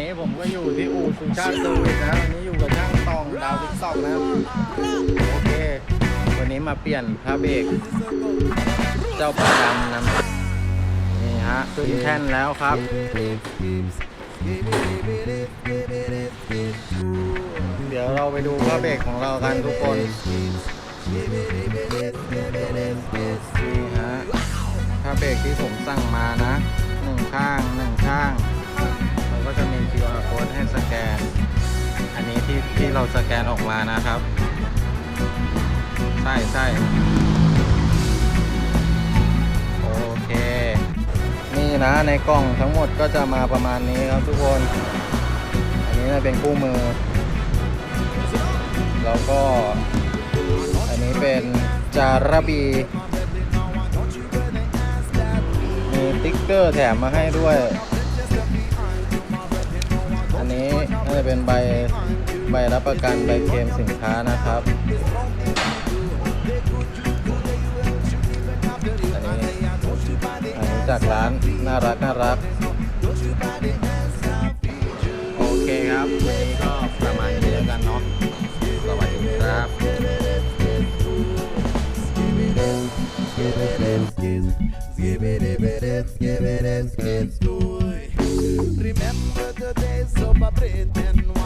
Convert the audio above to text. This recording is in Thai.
นี้ผมก็อยู่ที่อู่สุชาติเซอร์วิสนะวันนี้อยู่กับช่างตองดาวติ๊กตอกนะโอเค วันนี้มาเปลี่ยนพระเบรกเจ้าปลาดำนะนี่ฮะขึ้นแท่นแล้วครับเดี๋ยวเราไปดูพระเบรกของเรากันทุกคนนี่ฮะพระเบรกที่ผมสั่งมานะหนึ่งข้าง ที่เราสแกนออกมานะครับ ใช่ใช่โอเค นี่นะในกล่องทั้งหมดก็จะมาประมาณนี้ครับทุกคน อันนี้จะเป็นคู่มือ แล้วก็ อันนี้เป็นจาระบีมีติ๊กเกอร์แถมมาให้ด้วย อันนี้น่าจะเป็นใบ ใบรับประกันใบเคลมสินค้านะครับ อันนี้อันนี้จากร้านน่ารักน่ารัก โอเคครับ วันนี้ก็ประมาณนี้แล้วกันเนาะ สวัสดีครับ Give it in, give, give give it, give it, give it, give it. Remember the days of a Brit and